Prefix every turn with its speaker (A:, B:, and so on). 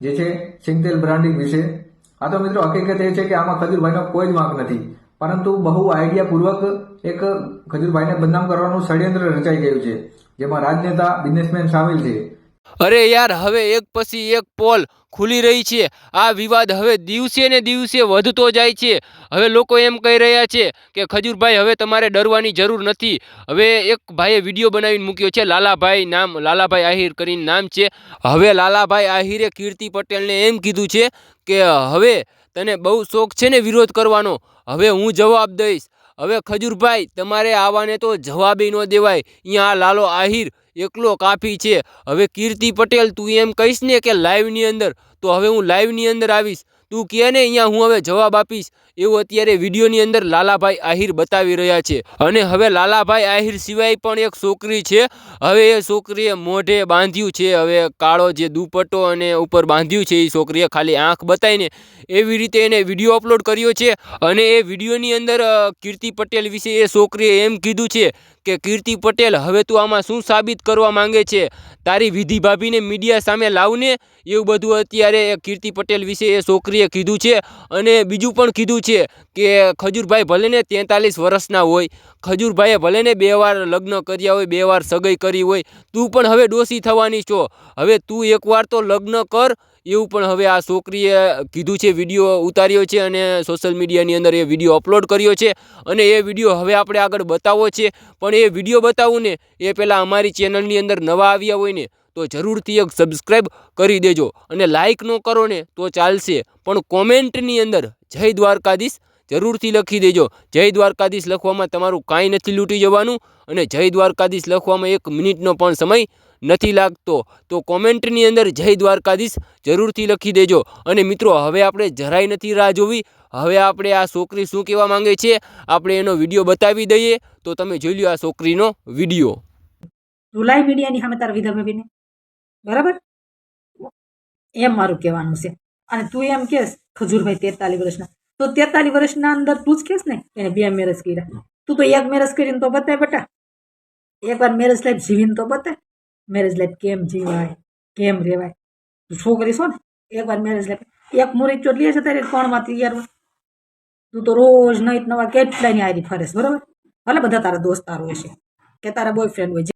A: જે છે, સિંગતેલ બ્રાન્ડિંગ વિશે. આ તો મિત્રો, હકીકત એ છે કે આમાં ખજૂરભાઈનો કોઈ જ વાંક નથી. પરંતુ બહુ આઈડિયાપૂર્વક એક ખજૂરભાઈને બદનામ કરવાનું ષડયંત્ર રચાઈ ગયું છે, જેમાં રાજનેતા, બિઝનેસમેન સામેલ છે.
B: અરે યાર, હવે એક પછી એક પોલ ખુલી રહી છે. આ વિવાદ હવે દિવસે ને દિવસે વધતો જાય છે. હવે લોકો એમ કહી રહ્યા છે કે, ખજૂરભાઈ, હવે તમારે ડરવાની જરૂર નથી. હવે એક ભાઈએ વીડિયો બનાવીને મૂક્યો છે, લાલાભાઈ નામ, લાલાભાઈ આહિર કરીને નામ છે. હવે લાલાભાઈ આહિરે કીર્તિ પટેલને એમ કીધું છે કે, હવે તને બહુ શોખ છે ને વિરોધ કરવાનો. હવે હું જવાબ દઈશ. હવે ખજૂરભાઈ, તમારે આવાને તો જવાબી ન દેવાય. અહીંયા લાલો આહિર એકલો કાફી છે. હવે કીર્તિ પટેલ, તું એમ કહીશ ને કે લાઈવની અંદર. તો હવે હું લાઈવની અંદર આવીશ. તું કહે ને અહીંયા હું હવે જવાબ આપીશ. એવું અત્યારે વિડીયોની અંદર લાલાભાઈ આહિર બતાવી રહ્યા છે. અને હવે લાલાભાઈ આહિર સિવાય પણ એક છોકરી છે. હવે એ છોકરીએ મોઢે બાંધ્યું છે. હવે કાળો જે દુપટ્ટો અને ઉપર બાંધ્યું છે, એ છોકરીએ ખાલી આંખ બતાવીને એવી રીતે એને વીડિયો અપલોડ કર્યો છે. અને એ વિડીયોની અંદર કીર્તિ પટેલ વિશે એ છોકરીએ એમ કીધું છે કે કીર્તિ પટેલ હવે તું આમાં શું સાબિત કરવા માંગે છે? તારી વિધિ ભાભીને મીડિયા સામે લાવને? એવું બધું અત્યારે કીર્તિ પટેલ વિશે એ છોકરીએ કીધું છે અને બીજું પણ કીધું છે કે ખજૂરભાઈ ભલેને તેતાલીસ વર્ષના હોય, ખજૂરભાઈએ ભલે ને બે વાર લગ્ન કર્યા હોય, બે વાર સગાઈ કરી હોય, તું પણ હવે ડોસી થવાની છો. હવે તું એકવાર તો લગ્ન કર એવું પણ હવે આ છોકરીએ કીધું છે વીડિયો ઉતાર્યો છે અને સોશિયલ મીડિયાની અંદર એ વીડિયો અપલોડ કર્યો છે અને એ વીડિયો હવે આપણે આગળ બતાવવો છે. પણ એ વીડિયો બતાવું ને એ પહેલાં અમારી ચેનલની અંદર નવા આવ્યા હોય ને તો જરૂરથી એક સબસ્ક્રાઈબ કરી દેજો અને લાઈક ન કરો ને તો ચાલશે. પણ કોમેન્ટની અંદર જય દ્વારકાધીશ. જરૂરથી લખી દેજો. જય દ્વારકાધીશ લખવામાં તમારું કાંઈ નથી લૂંટી જવાનું અને જય દ્વારકાધીશ લખવામાં એક મિનિટનો પણ સમય નથી લાગતો. તો કોમેન્ટની અંદર જય દ્વારકાધીશ જરૂરથી લખી દેજો. અને મિત્રો, હવે આપણે જરાય નથી રાહ જોવી. હવે આપણે આ છોકરી શું કહેવા માંગે છે, આપણે એનો વીડિયો બતાવી દઈએ. તો તમે જોઈ લ્યો આ છોકરીનો વીડિયો.
C: તું મીડિયાની સામે તારા વિધા બરાબર? એમ મારું કહેવાનું છે. અને તું એમ કે ખજૂરભાઈ તેતાલીસ વર્ષના. તો તેતાલીસ વર્ષના અંદર તું જ કહેશ ને, એને બે મેરેજ કર્યા. તું તો એક મેરેજ કરીને તો બતાય બટા. એકવાર મેરેજ લાઈફ જીવીને તો બતાય. મેરેજ લાઈફ કેમ જીવાય, કેમ રહેવાય છોકરી છો ને, એકવાર મેરેજ લાઈફ એક મુહૂર્ત ચોટલી છે તારે કોણમાં તૈયાર હોય. તું તો રોજ નહીં નવા કેટલાની આરી ફરેશ બરાબર? ભલે બધા તારા દોસ્તારો હશે, કે તારા બોયફ્રેન્ડ હોય